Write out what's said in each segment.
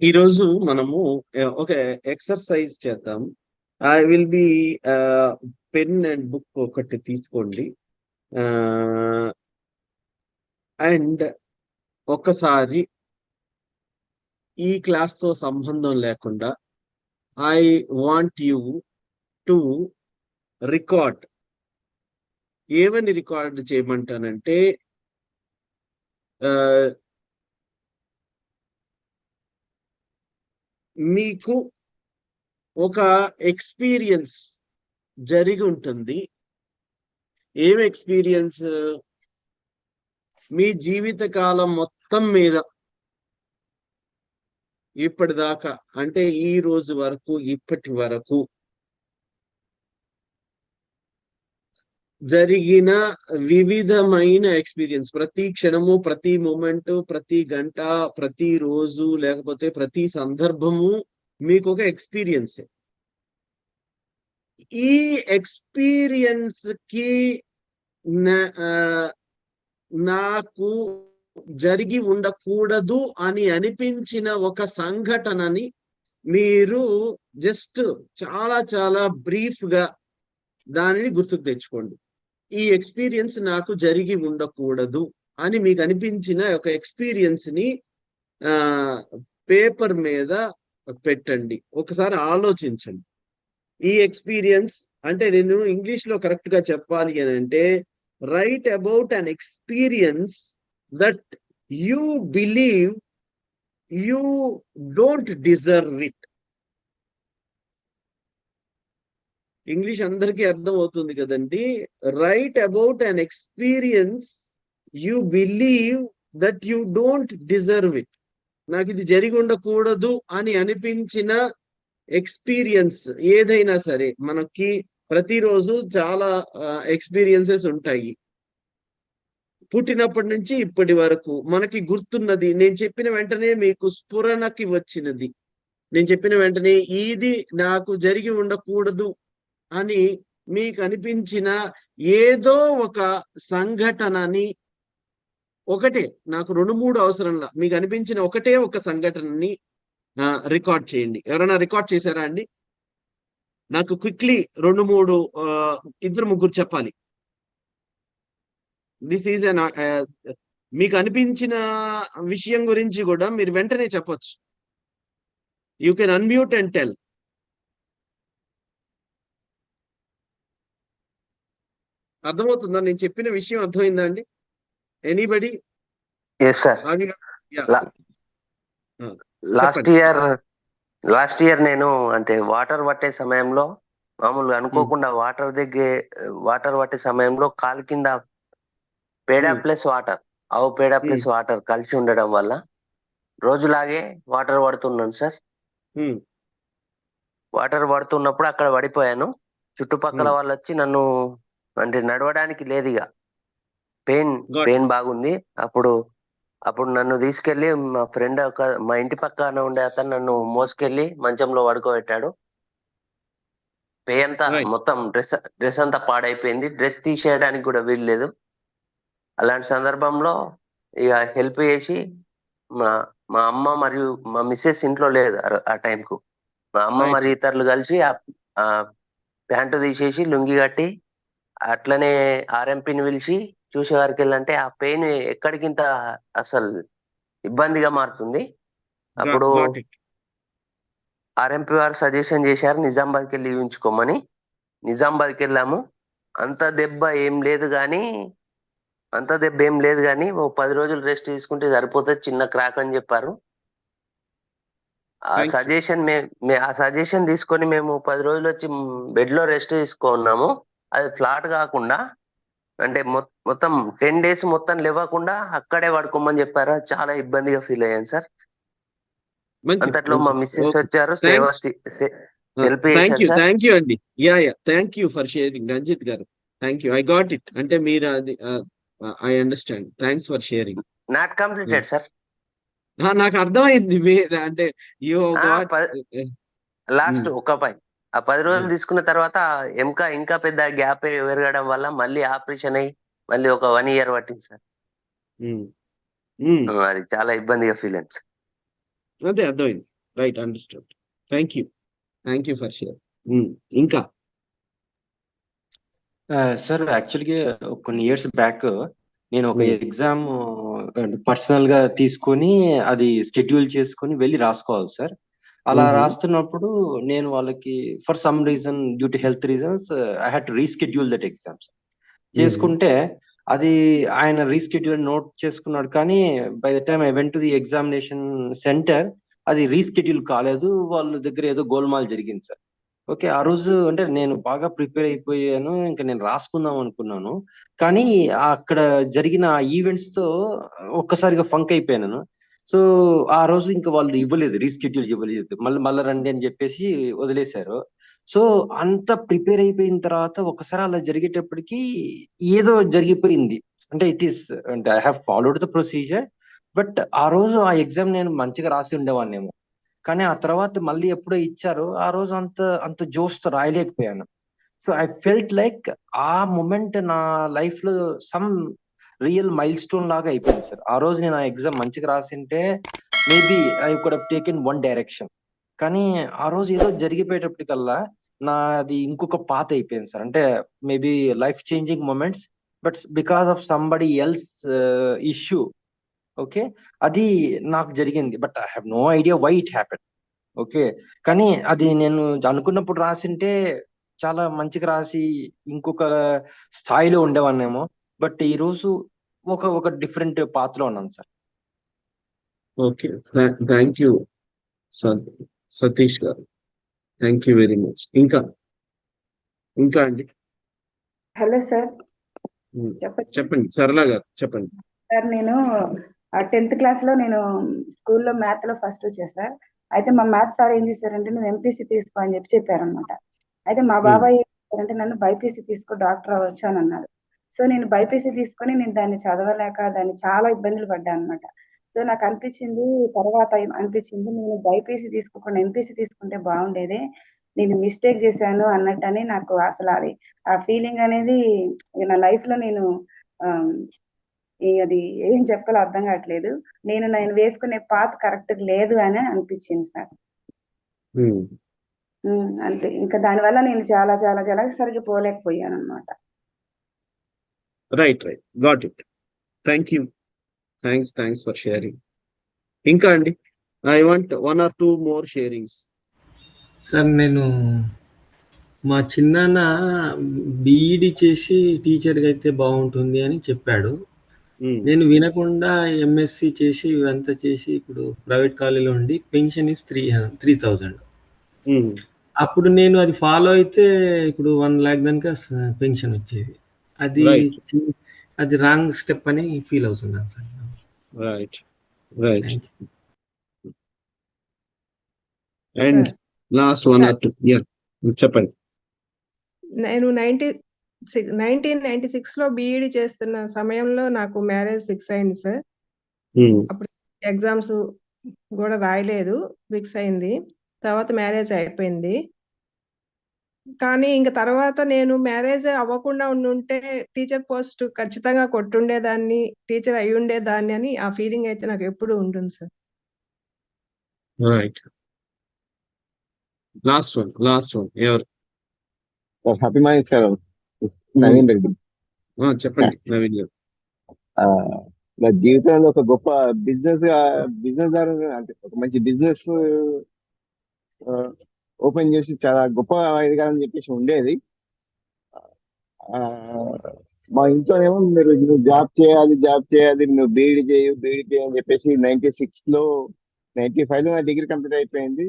ఈరోజు మనము ఒక ఎక్సర్‌సైజ్ చేద్దాం. I will be pen and book ఒకటి తీసుకోండి. అండ్ ఒకసారి ఈ క్లాస్‌తో సంబంధం లేకుండా I want you to record. ఏమని రికార్డ్ చేయమంటానంటే మీకు ఒక ఎక్స్‌పీరియన్స్ జరిగి ఉంటుంది ఏం ఎక్స్‌పీరియన్స్? మీ జీవిత కాలం మొత్తం మీద ఇప్పటిదాకా అంటే ఈ రోజు వరకు, ఇప్పటి వరకు జరిగిన వివిధమైన ఎక్స్‌పీరియన్స్ ప్రతి క్షణము, ప్రతి మూమెంట్ ప్రతి గంట, ప్రతి రోజు లేకపోతే ప్రతి సందర్భము మీకు ఒక ఎక్స్‌పీరియన్సే. ఈ ఎక్స్పీరియన్స్కి నాకు జరిగి ఉండకూడదు అని అనిపించిన ఒక సంఘటనని మీరు జస్ట్ చాలా చాలా బ్రీఫ్‌గా దానిని గుర్తుకు తెచ్చుకోండి. ఈ ఎక్స్‌పీరియన్స్ నాకు జరిగి ఉండకూడదు అని మీకు అనిపించిన ఒక ఎక్స్‌పీరియన్స్‌ని ఆహ్, పేపర్ మీద పెట్టండి. ఒకసారి ఆలోచించండి. ఈ ఎక్స్‌పీరియన్స్ అంటే నేను ఇంగ్లీష్‌లో కరెక్ట్‌గా చెప్పాలి అని అంటే write about an experience that you believe you don't deserve it. English అందరికీ అర్థం అవుతుంది కదండీ! Write about an experience you believe that you don't deserve it. నాకు ఇది జరిగి ఉండకూడదు అని అనిపించిన ఎక్స్‌పీరియన్స్ ఏదైనా సరే మనకి ప్రతిరోజు చాలా ఎక్స్‌పీరియన్సెస్ ఉంటాయి. పుట్టినప్పటి నుంచి ఇప్పటి వరకు మనకి గుర్తున్నది నేను చెప్పిన వెంటనే మీకు స్ఫురణకి వచ్చినది. నేను చెప్పిన వెంటనే ఇది నాకు జరిగి ఉండకూడదు అని మీకు అనిపించిన ఏదో ఒక సంఘటనని ఒకటే నాకు 2, 3 అవసరంలా. మీకు అనిపించిన ఒకటే ఒక సంఘటనని రికార్డ్ చేయండి. ఎవరైనా రికార్డ్ చేశారా అండి? నాకు క్విక్‌లీ రెండు మూడు ఇద్దరు ముగ్గురు చెప్పాలి. దిస్ ఈస్ ఎన్ మీకు అనిపించిన విషయం గురించి కూడా మీరు వెంటనే చెప్పొచ్చు. You can unmute and tell. అర్థమవుతుందా? నేను చెప్పిన విషయం అర్థమైందా అండి? Anybody? Last. Year last year నేను అంటే వాటర్ పట్టే సమయంలో మామూలుగా. అనుకోకుండా వాటర్ దగ్గే వాటర్ పట్టే సమయంలో కాలు కింద పేడ హ్మ్. ప్లస్ వాటర్, ఆవు పేడ హ్మ్. ప్లస్ వాటర్ కలిసి ఉండడం వల్ల రోజులాగే వాటర్ పడుతున్నాను సార్. వాటర్ పడుతున్నప్పుడు అక్కడ పడిపోయాను. చుట్టుపక్కల హ్మ్. వాళ్ళొచ్చి నన్ను అంటే నడవడానికి లేదిగ. Pain got pain it. బాగుంది. అప్పుడు అప్పుడు నన్ను తీసుకెళ్ళి మా ఫ్రెండ్ ఒక మా ఇంటి పక్కన ఉండే అతను నన్ను మోసుకెళ్ళి మంచంలో పడుకోబెట్టాడు. పే అంతా. మొత్తం డ్రెస్ డ్రెస్ అంతా పాడైపోయింది. డ్రెస్ తీసేయడానికి గూడా వీల్లేదు. అలాంటి సందర్భంలో ఇగ హెల్ప్ చేసి మా మా అమ్మ మరియు మా మిసెస్ ఇంట్లో లేదు ఆ టైంకు. మా అమ్మ. మరియు ఇతరులు కలిసి ఆహ్, ప్యాంట్ తీసేసి లుంగీ కట్టి అట్లనే ఆర్ఎంపీని పిలిచి చూసేవరకెళ్ళంటే ఆ పెయిన్ ఎక్కడికింత అసలు ఇబ్బందిగా మారుతుంది. అప్పుడు. ఆర్ఎంపీ వారు సజెషన్ చేశారు నిజామాబాద్‌కెళ్ళి చూయించుకోమని. నిజామాబాద్‌కెళ్ళాము. అంత దెబ్బ ఏం లేదు గానీ అంత దెబ్బ ఏం లేదు గానీ ఓ 10 రోజులు రెస్ట్ తీసుకుంటే సరిపోతది. చిన్న క్రాక్ అని చెప్పారు. ఆ. సజెషన్ మే ఆ సజెషన్ తీసుకొని మేము 10 రోజులొచ్చి హ్మ్, బెడ్‌లో రెస్ట్ తీసుకున్నాము. అది ఫ్లాట్ కాకుండా అంటే మొత్తం 10 డేస్ మొత్తం లెవ్వకుండా అక్కడే పడుకోమని చెప్పారు. చాలా ఇబ్బందిగా ఫీల్ అయ్యాను సార్. అంతట్లో మా మంచిది. Mrs okay. వచ్చారు. చేశారు యూ. యూ అండి. Yeah! Yeah! Thank you for sharing Ranjith గారు. Thank you. I got it. అంటే మీరు అది I understand. Thanks for sharing. Not. Completed sir. నాకు అర్థమైంది. మీరు అంటే యూ. లాస్ట్ ఒక పై ఆ 10 రోజులు. తీసుకున్న తర్వాత ఇంకా ఇంకా పెద్ద గ్యాప్ పెరగడం వల్ల మళ్ళీ ఆపరేషన్ అయ్యి మళ్ళీ ఒక 1 ఇయర్ పట్టింది సార్. అది చాలా ఇబ్బందిగా ఫీల్ అయింది సార్. అదే అర్థమైంది. Right understood thank you thank you for share ఇంకా సార్ యాక్చువల్గా కొన్ని ఇయర్స్ బ్యాక్ నేను ఒక. ఎగ్జామ్ పర్సనల్గా తీసుకొని అది షెడ్యూల్ చేసుకొని వెళ్ళి రాసుకోవాలి సార్ అలా. రాస్తున్నప్పుడు నేను వాళ్ళకి for some reason due to health reasons I had to reschedule that exams చేసుకుంటే అది ఆయన రీస్కెడ్యూల్ నోట్ చేసుకున్నాడు కానీ by the time I went to the examination centre అది రీస్కెడ్యూల్ కాలేదు. వాళ్ళ దగ్గర ఏదో గోల్మాల్ జరిగింది సార్ ఓకే ఆ రోజు అంటే నేను బాగా ప్రిపేర్ అయిపోయాను ఇంకా నేను రాసుకుందాం అనుకున్నాను. కానీ అక్కడ జరిగిన ఆ ఈవెంట్స్తో ఒక్కసారిగా ఫంక్ అయిపోయాను. సో ఆ రోజు ఇంకా వాళ్ళు ఇవ్వలేదు రీస్కెడ్యూల్ ఇవ్వలేదు. మళ్ళీ మళ్ళీ రండి అని చెప్పేసి వదిలేశారు. సో అంత ప్రిపేర్ అయిపోయిన తర్వాత ఒకసారి అలా జరిగేటప్పటికి ఏదో జరిగిపోయింది. అంటే ఇట్ ఈస్ అంటే I have followed the procedure but ఆ రోజు ఆ ఎగ్జామ్ నేను మంచిగా రాసి ఉండేవాన్నేమో కానీ ఆ తర్వాత మళ్ళీ ఎప్పుడో ఇచ్చారో ఆ రోజు అంత అంత జోష్తో రాయలేకపోయాను. సో ఐ ఫెల్ట్ లైక్ ఆ మూమెంట్ నా లైఫ్లో సమ్ రియల్ మైల్ స్టోన్ లాగా అయిపోయింది సార్ ఆ రోజు నేను ఆ ఎగ్జామ్ మంచిగా రాసింటే maybe I could have taken one direction కానీ ఆ రోజు ఏదో జరిగిపోయేటప్పటికల్లా నాది ఇంకొక పాత అయిపోయింది సార్ అంటే maybe life changing moments but because of somebody else issue okay అది నాకు జరిగింది but I have no idea why it happen okay కానీ అది నేను అనుకున్నప్పుడు రాసింటే చాలా మంచిగా రాసి ఇంకొక స్థాయిలో ఉండేవాన్నేమో. బట్ ఈ రోజు ఒక ఒక డిఫరెంట్ పాత్రలో ఉన్నాను sir okay thank you Satish గారు థ్యాంక్ యూ వెరీ మచ్ ఇంకా ఇంకా అండి హలో సార్ చెప్పండి. చెప్పండి. సరళ గారు చెప్పండి. సార్ నేను టెన్త్ క్లాస్లో నేను స్కూల్లో మ్యాథ్లో ఫస్ట్ వచ్చా సార్ అయితే మా మ్యాథ్ సార్ ఏం చేశారంటే నువ్వు ఎంపీసీ తీసుకో అని చెప్పి చెప్పారనమాట అయితే మా బాబాయ్ ఏం చేశారంటే నన్ను బైపీసీ తీసుకో డాక్టర్ అవ్వచ్చు అని అన్నారు. సో నేను బైపీసీ తీసుకొని నేను దాన్ని చదవలేక దాన్ని చాలా ఇబ్బందులు పడ్డా అనమాట సో నాకు అనిపించింది తర్వాత అనిపించింది నేను బైపీసీ తీసుకోకుండా ఎంపీసీ తీసుకుంటే బాగుండేదే నేను మిస్టేక్ చేశాను అన్నట్టని నాకు అసలు అది ఆ ఫీలింగ్ అనేది నా లైఫ్లో నేను అది ఏం చెప్పాలో అర్థం కావట్లేదు. నేను నేను వేసుకునే పాత్ కరెక్ట్ లేదు అని అనిపించింది సార్. అంతే. ఇంకా దానివల్ల నేను చాలా చాలా చాలా సరిగ్గా పోలేకపోయాను అనమాట right right got it thank you thanks thanks for sharing ఇంకా అండి I want one or two more sharings sir నేను మా చిన్నాన్న బీఈడి చేసి టీచర్గా అయితే బాగుంటుంది అని చెప్పాడు. నేను వినకుండా ఎంఎస్సి చేసి ఇవంతా చేసి ఇప్పుడు ప్రైవేట్ కాలేజీలో ఉండి pension is three three thousand అప్పుడు నేను అది ఫాలో అయితే ఇప్పుడు వన్ ల్యాక్ దానికి పెన్షన్ వచ్చేది. అది అది రాంగ్ స్టెప్ అని ఫీల్ అవుతున్నాను sir? Right right and last one or two yeah చెప్పండి. నేను నైన్టీ సిక్స్ నైన్టీన్ నైన్టీ సిక్స్లో బీఈడి చేస్తున్న సమయంలో నాకు మ్యారేజ్ ఫిక్స్ అయింది సార్. ఉమ్, ఎగ్జామ్స్ కూడా రాయలేదు ఫిక్స్ అయింది. తర్వాత మ్యారేజ్ అయిపోయింది. కానీ ఇంక తర్వాత నేను మ్యారేజ్ అవ్వకుండా ఉండుంటే టీచర్ పోస్ట్ ఖచ్చితంగా కొట్టుండేదాన్ని టీచర్ అయి ఉండేదాన్ని అని ఆ ఫీలింగ్ అయితే నాకు ఎప్పుడు ఉంటుంది sir. Right last one last one ఎవరు? Happy morning sir Naveen Reddy ఆ, చెప్పండి నవీన్ గారు. ఆ, నా జీవితంలో ఒక గొప్ప బిజినెస్ బిజినెస్ దారు అంటే ఒక మంచి బిజినెస్ ఓపెన్ చేసి చాలా గొప్ప ఎదగాలని చెప్పేసి ఉండేది. మా ఇంట్లోనేమో మీరు నువ్వు జాబ్ చేయాలి జాబ్ చేయాలి నువ్వు బీఈడి చేయు బీఈడి చేయని అని చెప్పేసి నైన్టీ సిక్స్లో నైన్టీ ఫైవ్లో నా డిగ్రీ కంప్లీట్ అయిపోయింది.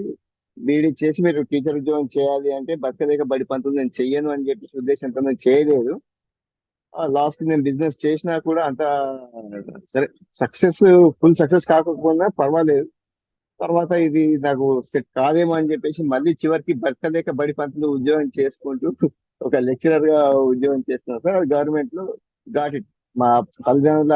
బీఈడి చేసి మీరు టీచర్ ఉద్యోగం చేయాలి అంటే బతకలేక బడి పంతులు నేను చెయ్యను అని చెప్పేసి ఉద్దేశంతో నేను చేయలేదు. లాస్ట్ నేను బిజినెస్ చేసినా కూడా అంత సరే సక్సెస్ ఫుల్ సక్సెస్ కాకపోయినా పర్వాలేదు. తర్వాత ఇది నాకు సెట్ కాదేమో అని చెప్పేసి మళ్ళీ చివరికి బతకలేక బడి పంతులు ఉద్యోగం చేసుకుంటూ ఒక లెక్చరర్గా ఉద్యోగం చేస్తున్నాను సార్. గవర్నమెంట్లో ఘాట్ ఇట్ మా తల్లిదండ్రుల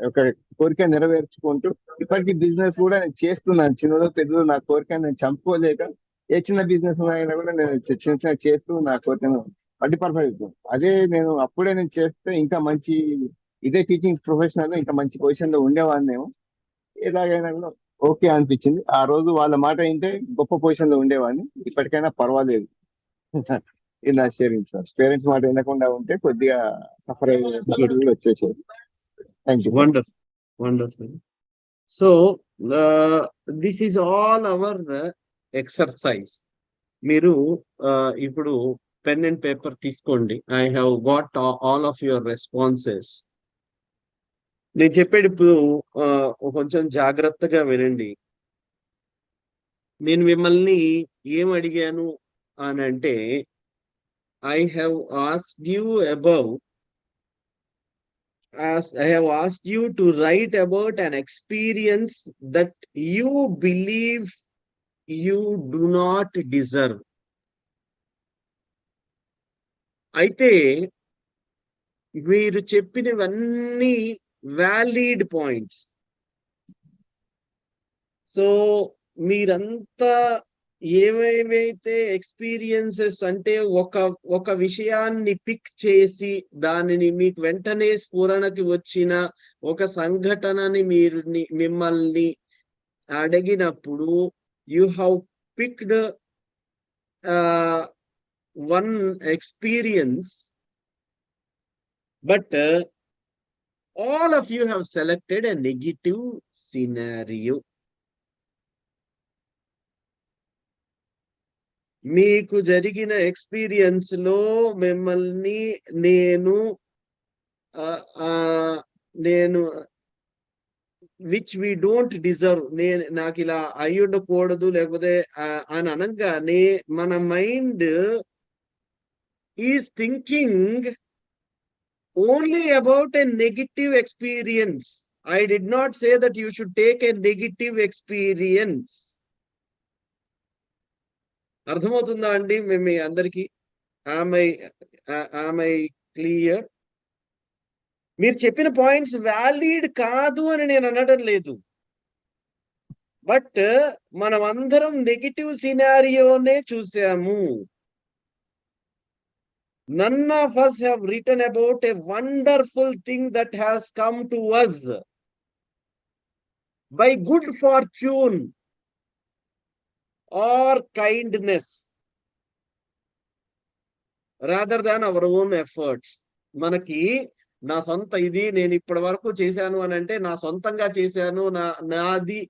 ఒక కోరిక నెరవేర్చుకుంటూ ఇప్పటికీ బిజినెస్ కూడా నేను చేస్తున్నాను. చిన్నదో పెద్దదో నా కోరిక నేను చంపుకోలేక ఏ చిన్న బిజినెస్ అయినా కూడా నేను చిన్న చిన్న చేస్తూ నా కోరికను అడ్డు పర్ఫెక్ట్ అదే నేను అప్పుడే నేను చేస్తే ఇంకా మంచి ఇదే టీచింగ్ ప్రొఫెషనల్ ఇంకా మంచి పొజిషన్లో ఉండేవాడినేమో. ఎలాగైనా కూడా ఓకే అనిపించింది. ఆ రోజు వాళ్ళ మాట వింటే గొప్ప పొజిషన్లో ఉండేవాడిని. ఇప్పటికైనా పర్వాలేదు. ఇది నా షేరింగ్ సార్. పేరెంట్స్ మాట వినకుండా ఉంటే కొద్దిగా సఫర్ అయ్యే వచ్చేసారు thank you wonderful wonderful so this is all our exercise మీరు ఇప్పుడు పెన్ అండ్ పేపర్ తీసుకోండి. I have got all of your responses నేను చెప్పేది ఇప్పుడు కొంచెం జాగ్రత్తగా వినండి. నేను మిమ్మల్ని ఏం అడిగాను అని అంటే I have asked you about I have asked you to write about an experience that you believe you do not deserve అయితే మీరు చెప్పినవన్నీ వ్యాలిడ్ పాయింట్స్ సో మీరంతా ఏవేవైతే ఎక్స్పీరియన్సెస్ అంటే ఒక ఒక విషయాన్ని పిక్ చేసి దానిని మీకు వెంటనే స్ఫురణకి వచ్చిన ఒక సంఘటనని మీరు మిమ్మల్ని అడిగినప్పుడు you have picked one experience but all of you have selected a negative scenario. మీకు జరిగిన ఎక్స్పీరియన్స్లో మిమ్మల్ని నేను ఆ, నేను విచ్ వి డోంట్ డిజర్వ్ నేను నాకు ఇలా అయి ఉండకూడదు లేకపోతే అని అనగానే మన mind is thinking only about a negative experience I do not say that you should take a negative experience అర్థమవుతుందా అండి? మేము మీ అందరికి? ఆమె ఆమె క్లియర్ మీరు చెప్పిన పాయింట్స్ వ్యాలిడ్ కాదు అని నేను అనడం లేదు. బట్ మనం అందరం నెగిటివ్ సినారియోనే చూసాము. None of us have written about a wonderful thing that has come to us by good fortune or kindness rather than our own efforts మనకి నా సొంత ఇది నేను ఇప్పటి వరకు చేశాను అని అంటే నా సొంతంగా చేశాను నా నాది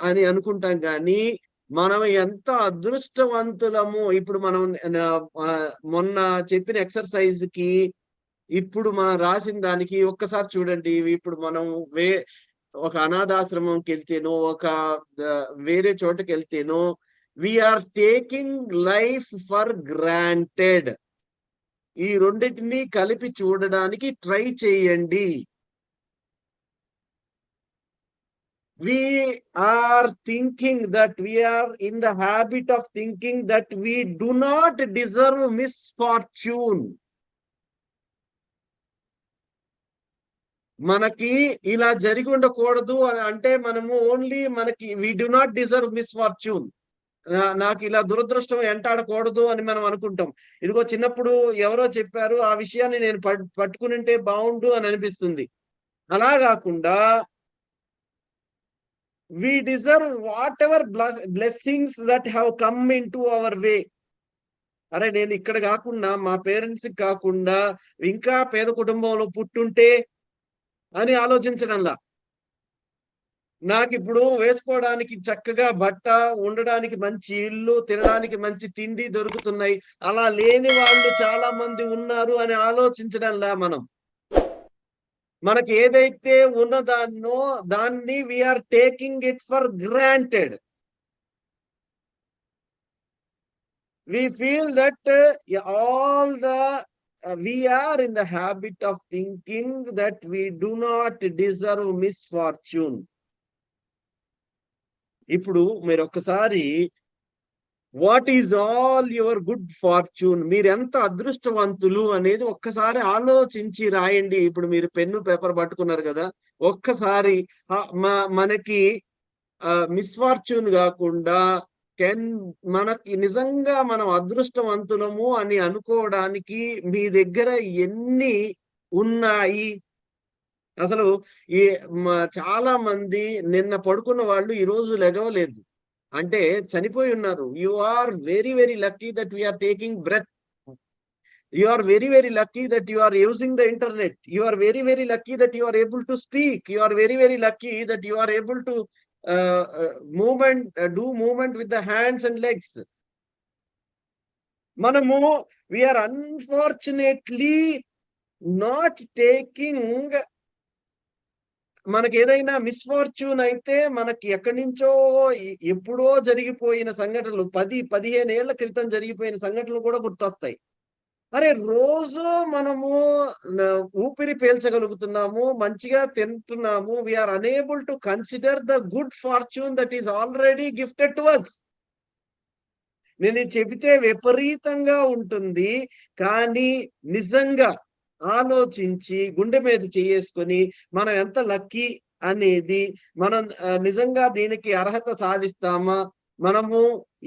అని అనుకుంటాం కానీ మనం ఎంత అదృష్టవంతులము? ఇప్పుడు మనం మొన్న చెప్పిన ఎక్సర్సైజ్కి ఇప్పుడు మనం రాసిన దానికి ఒక్కసారి చూడండి. ఇప్పుడు మనం వే ఒక అనాథాశ్రమంకి వెళ్తేనో ఒక వేరే చోటకి వెళ్తేనో we're taking life for granted ఈ రెండింటిని కలిపి చూడడానికి ట్రై చేయండి. We are thinking that we are in the habit of thinking that we do not deserve misfortune. మనకి ఇలా జరిగి ఉండకూడదు అని అంటే మనము ఓన్లీ మనకి we do not deserve misfortune నాకు ఇలా దురదృష్టం ఎంటాడకూడదు అని మనం అనుకుంటాం. ఇదిగో చిన్నప్పుడు ఎవరో చెప్పారు ఆ విషయాన్ని నేను పట్టుకుని పట్టుకునింటే బాగుండు అని అనిపిస్తుంది. అలా కాకుండా we deserve whatever bless- blessings that have come into our way. అరే నేను ఇక్కడ కాకుండా మా పేరెంట్స్ కాకుండా ఇంకా పేద కుటుంబంలో పుట్టుంటే అని ఆలోచించడంలా. నాకు ఇప్పుడు వేసుకోవడానికి చక్కగా బట్ట ఉండడానికి మంచి ఇల్లు తినడానికి మంచి తిండి దొరుకుతున్నాయి. అలా లేని వాళ్ళు చాలా మంది ఉన్నారు అని ఆలోచించడంలా మనం. మనకి ఏదైతే ఉన్నదాన్నో దాన్ని we're taking it for granted we feel that all the we're in the habit of thinking that we do not deserve misfortune ఇప్పుడు మీరు ఒక్కసారి what is all your good fortune మీరు ఎంత అదృష్టవంతులు అనేది ఒక్కసారి ఆలోచించి రాయండి. ఇప్పుడు మీరు పెన్ను పేపర్ పట్టుకున్నారు కదా ఒక్కసారి మనకి మిస్ఫార్చ్యూన్ కాకుండా కెన్ మనకి నిజంగా మనం అదృష్టవంతులము అని అనుకోవడానికి మీ దగ్గర ఎన్ని ఉన్నాయి? అసలు ఈ మ- చాలా మంది నిన్న పడుకున్న వాళ్ళు ఈ రోజు లెగవలేదు. అంటే చనిపోయి ఉన్నారు you are very very lucky that we're taking breath you are very very lucky that you are using the internet you are very very lucky that you are able to speak you are very very lucky that you are able to uh, uh, movement uh, do movement with the hands and legs మనము we are unfortunately not taking మనకి ఏదైనా misfortune అయితే మనకి ఎక్కడి నుంచో ఎప్పుడో జరిగిపోయిన సంఘటనలు పది పదిహేను ఏళ్ళ క్రితం జరిగిపోయిన సంఘటనలు కూడా గుర్తొస్తాయి. అరే రోజు మనము ఊపిరి పీల్చగలుగుతున్నాము మంచిగా తింటున్నాము we're unable to consider the good fortune that is already gifted to us నేను చెబితే విపరీతంగా ఉంటుంది కానీ నిజంగా ఆలోచించి గుండె మీద చేసుకొని మనం ఎంత లక్కీ అనేది మనం నిజంగా దీనికి అర్హత సాధిస్తామా? మనము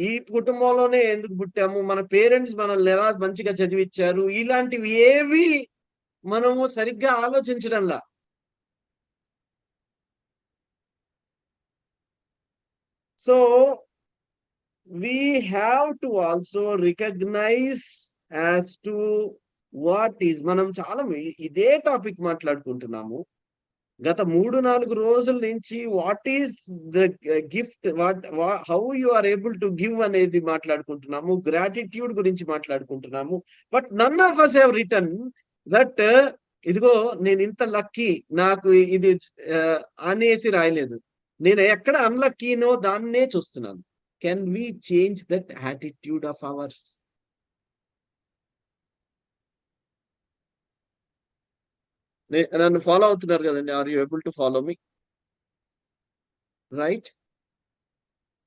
ఈ కుటుంబంలోనే ఎందుకు పుట్టాము? మన పేరెంట్స్ మనల్ని ఎలా మంచిగా చదివించారు ఇలాంటివి ఏవి మనము సరిగ్గా ఆలోచించడంలా? So we have to also recognise as to what is మనం చాలా ఇదే టాపిక్ మాట్లాడుకుంటున్నాము. గత మూడు నాలుగు రోజుల నుంచి what is the gift what how you are able to give అనేది మాట్లాడుకుంటున్నాము. గ్రాటిట్యూడ్ గురించి మాట్లాడుకుంటున్నాము. But none of us have written that ఇదిగో నేను ఇంత లక్కీ నాకు ఇది అనేసి రాయలేదు. నేను ఎక్కడ అన్లక్కీనో దాన్నే చూస్తున్నాను. Can we change that attitude of ours నన్ను ఫాలో అవుతున్నారు కదండి. Are you able to follow me right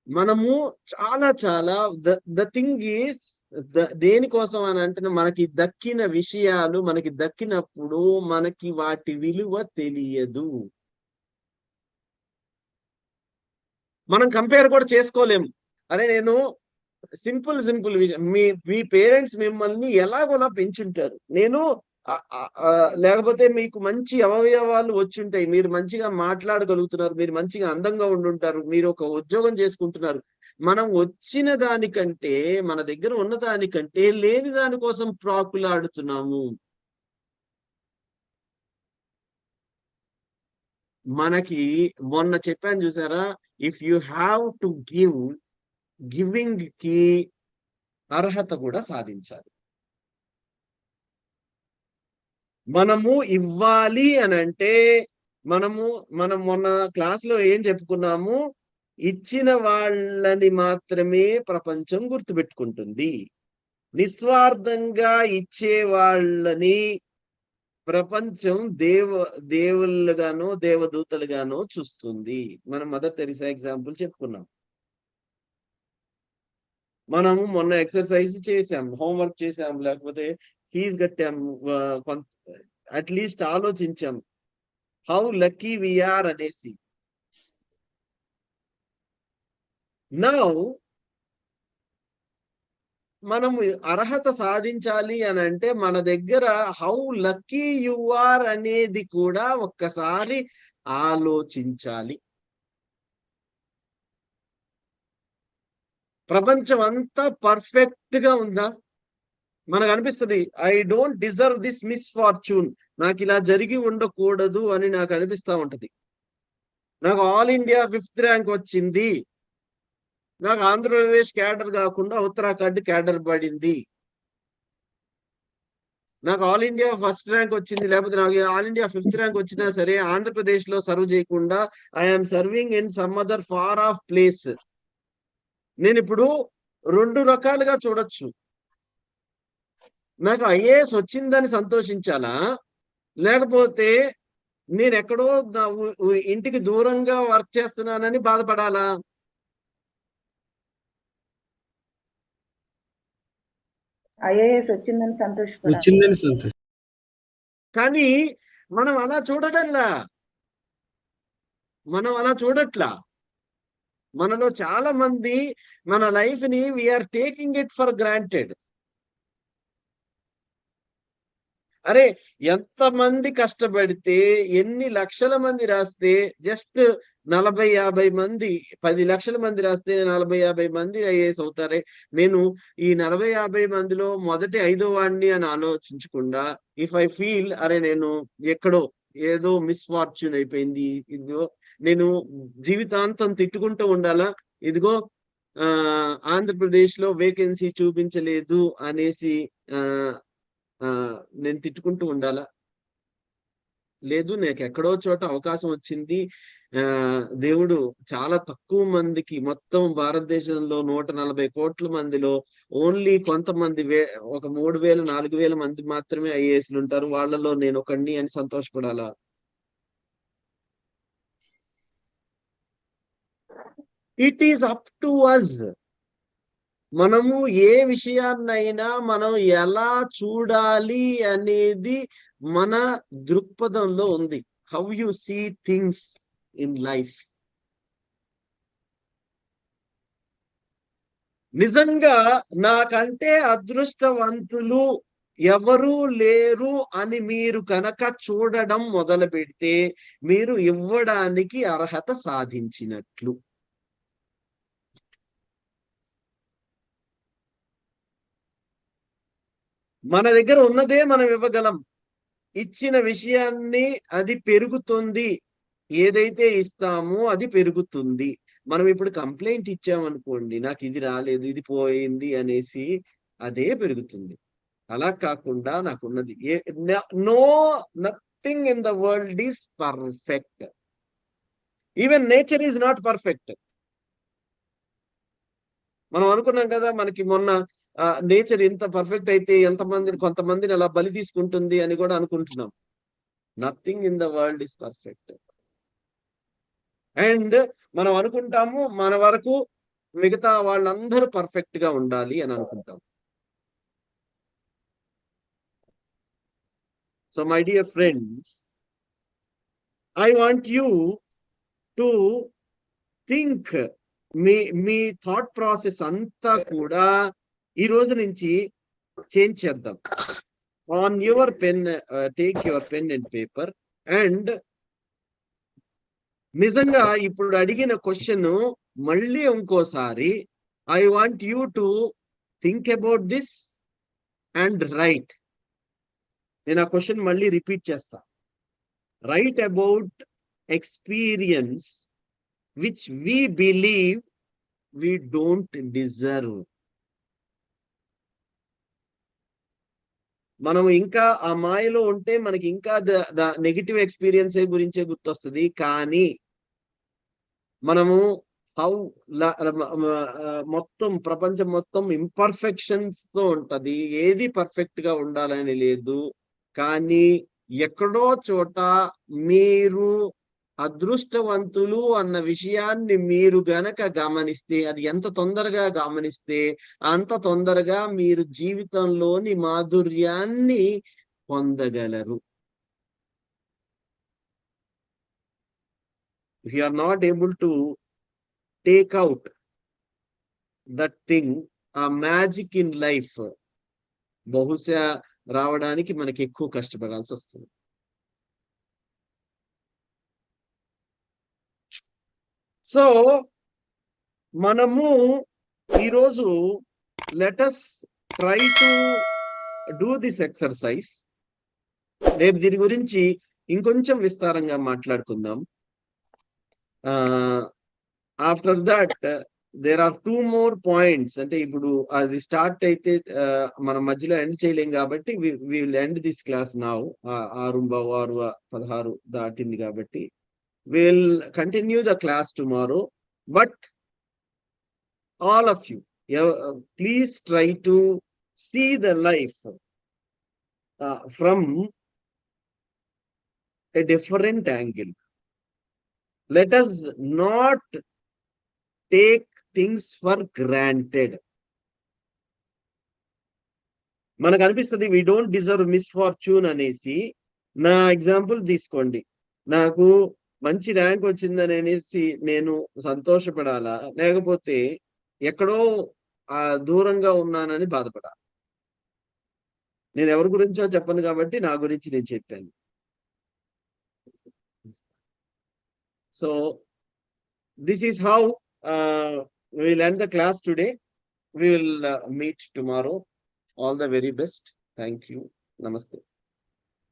మనము చాలా చాలా ద ద థింగ్ ఈస్ దేనికోసం అని అంటే మనకి దక్కిన విషయాలు మనకి దక్కినప్పుడు మనకి వాటి విలువ తెలియదు. మనం కంపేర్ కూడా చేసుకోలేము. అరే నేను సింపుల్ సింపుల్ విషయం మీ మీ పేరెంట్స్ మిమ్మల్ని ఎలాగోలా పెంచుంటారు. నేను లేకపోతే మీకు మంచి అవయవాలు వచ్చుంటాయి. మీరు మంచిగా మాట్లాడగలుగుతున్నారు. మీరు మంచిగా అందంగా ఉండుంటారు. మీరు ఒక ఉద్యోగం చేసుకుంటున్నారు. మనం వచ్చిన దానికంటే మన దగ్గర ఉన్న దానికంటే లేని దానికోసం ప్రాకులాడుతున్నాము. మనకి మొన్న చెప్పాను చూసారా? If you have to give గివింగ్కి అర్హత కూడా సాధించాలి. మనము ఇవ్వాలి అని అంటే మనము మనం మొన్న క్లాస్లో ఏం చెప్పుకున్నాము? ఇచ్చిన వాళ్ళని మాత్రమే ప్రపంచం గుర్తుపెట్టుకుంటుంది. నిస్వార్థంగా ఇచ్చే వాళ్ళని ప్రపంచం దేవ దేవుళ్ళగానో దేవదూతలుగానో చూస్తుంది. మనం మదర్ తెరిసా ఎగ్జాంపుల్ చెప్పుకున్నాం. మనము మొన్న ఎక్సర్సైజ్ చేసాం హోంవర్క్ చేసాం లేకపోతే ఫీజు కట్టాం అట్లీస్ట్ ఆలోచించాం. హౌ లక్కీ వీఆర్ అనేసి నౌ మనం అర్హత సాధించాలి అని అంటే మన దగ్గర హౌ లక్కీ యు ఆర్ అనేది కూడా ఒక్కసారి ఆలోచించాలి. ప్రపంచం అంతా పర్ఫెక్ట్గా ఉందా? మనకు అనిపిస్తుంది I don't deserve this misfortune నాకు ఇలా జరిగి ఉండకూడదు అని నాకు అనిపిస్తా ఉంటది. నాకు ఆల్ ఇండియా ఫిఫ్త్ ర్యాంక్ వచ్చింది. నాకు ఆంధ్రప్రదేశ్ క్యాడర్ కాకుండా ఉత్తరాఖండ్ క్యాడర్ పడింది. నాకు ఆల్ ఇండియా ఫస్ట్ ర్యాంక్ వచ్చింది. లేకపోతే నాకు ఆల్ ఇండియా ఫిఫ్త్ ర్యాంక్ వచ్చినా సరే ఆంధ్రప్రదేశ్లో సర్వ్ చేయకుండా I'm serving in some other far off place నేను ఇప్పుడు రెండు రకాలుగా చూడొచ్చు. నాకు ఐఏఎస్ వచ్చిందని సంతోషించాలా? లేకపోతే నేను ఎక్కడో ఇంటికి దూరంగా వర్క్ చేస్తున్నానని బాధపడాలా? ఐఏఎస్ వచ్చిందని సంతోషపడాలి? సంతోషం కానీ మనం అలా చూడడంలా? మనం అలా చూడట్లా? మనలో చాలా మంది మన లైఫ్ని we're taking it for granted అరే ఎంతమంది కష్టపడితే ఎన్ని లక్షల మంది రాస్తే జస్ట్ నలభై యాభై మంది పది లక్షల మంది రాస్తే నలభై యాభై మంది ఐఏఎస్ అవుతారే? నేను ఈ నలభై యాభై మందిలో మొదటి ఐదో వాడిని అని ఆలోచించకుండా ఇఫ్ ఐ ఫీల్ అరే నేను ఎక్కడో ఏదో మిస్ ఫార్చ్యూన్ అయిపోయింది ఇదిగో నేను జీవితాంతం తిట్టుకుంటూ ఉండాలా? ఇదిగో ఆ ఆంధ్రప్రదేశ్లో వేకెన్సీ చూపించలేదు అనేసి ఆ నేను తిట్టుకుంటూ ఉండాలా? లేదు నాకు ఎక్కడో చోట అవకాశం వచ్చింది. ఆ దేవుడు చాలా తక్కువ మందికి మొత్తం భారతదేశంలో నూట నలభై కోట్ల మందిలో ఓన్లీ కొంతమంది వే ఒక మూడు వేల నాలుగు వేల మంది మాత్రమే ఐఏఎస్లు ఉంటారు. వాళ్ళలో నేను ఒకడిని అని సంతోషపడాలా? It is up to us మనము ఏ విషయాన్నైనా మనం ఎలా చూడాలి అనేది మన దృక్పథంలో ఉంది. How you see things in life నిజంగా నాకంటే అదృష్టవంతులు ఎవరూ లేరు అని మీరు కనుక చూడడం మొదలు పెడితే మీరు ఇవ్వడానికి అర్హత సాధించినట్లు. మన దగ్గర ఉన్నదే మనం ఇవ్వగలం. ఇచ్చిన విషయాన్ని అది పెరుగుతుంది. ఏదైతే ఇస్తామో అది పెరుగుతుంది. మనం ఇప్పుడు కంప్లైంట్ ఇచ్చామనుకోండి నాకు ఇది రాలేదు ఇది పోయింది అనేసి అదే పెరుగుతుంది. అలా కాకుండా నాకున్నది no nothing in the world is perfect. Even nature is not perfect. మనం అనుకున్నాం కదా మనకి మొన్న నేచర్ ఇంత పర్ఫెక్ట్ అయితే ఎంతమందిని కొంతమందిని అలా బలి తీసుకుంటుంది అని కూడా అనుకుంటున్నాం. Nothing in the world is perfect and మనం అనుకుంటాము మన వరకు మిగతా వాళ్ళందరూ పర్ఫెక్ట్గా ఉండాలి అని అనుకుంటాం. So my dear friends I want you to think మీ మీ థాట్ ప్రాసెస్ అంతా కూడా ఈ రోజు నుంచి చేంజ్ చేద్దాం. On your pen take your pen and paper and నిజంగా ఇప్పుడు అడిగిన క్వశ్చన్ మళ్ళీ ఇంకోసారి I want you to think about this and write నేను ఆ క్వశ్చన్ మళ్ళీ రిపీట్ చేస్తా. Write about experience which we believe we don't deserve మనం ఇంకా ఆ మాయలో ఉంటే మనకి ఇంకా నెగిటివ్ ఎక్స్పీరియన్స్ గురించే గుర్తొస్తుంది. కానీ మనము హౌ మొత్తం ప్రపంచం మొత్తం ఇంపర్ఫెక్షన్స్తో ఉంటది. ఏది పర్ఫెక్ట్గా ఉండాలని లేదు. కానీ ఎక్కడో చోట మీరు అదృష్టవంతులు అన్న విషయాన్ని మీరు గనక గమనిస్తే అది ఎంత తొందరగా గమనిస్తే అంత తొందరగా మీరు జీవితంలోని మాధుర్యాన్ని పొందగలరు. If you are not able to take out that thing ఆ మ్యాజిక్ ఇన్ లైఫ్ బహుశా రావడానికి మనకి ఎక్కువ కష్టపడాల్సి వస్తుంది. సో మనము ఈరోజు let's try to do this exercise రేపు దీని గురించి ఇంకొంచెం విస్తారంగా మాట్లాడుకుందాం. After that there are two more points అంటే ఇప్పుడు అది స్టార్ట్ అయితే మనం మధ్యలో ఎండ్ చేయలేం కాబట్టి విల్ ఎండ్ దిస్ క్లాస్ నావు ఆరు ఆరు పదహారు దాటింది కాబట్టి. We'll continue the class tomorrow but all of you uh, please try to see the life uh, from a different angle let us not take things for granted మనకు అనిపిస్తుంది we don't deserve misfortune అనేసి నా example తీసుకోండి నాకు మంచి rank వచ్చిందని అనేసి నేను సంతోషపడాలా? లేకపోతే ఎక్కడో ఆ దూరంగా ఉన్నానని బాధపడాలి? నేను ఎవరి గురించో చెప్పను కాబట్టి నా గురించి నేను చెప్పాను. So this is how will end the class today we will uh, meet tomorrow. All the very best. Thank you. Namaste.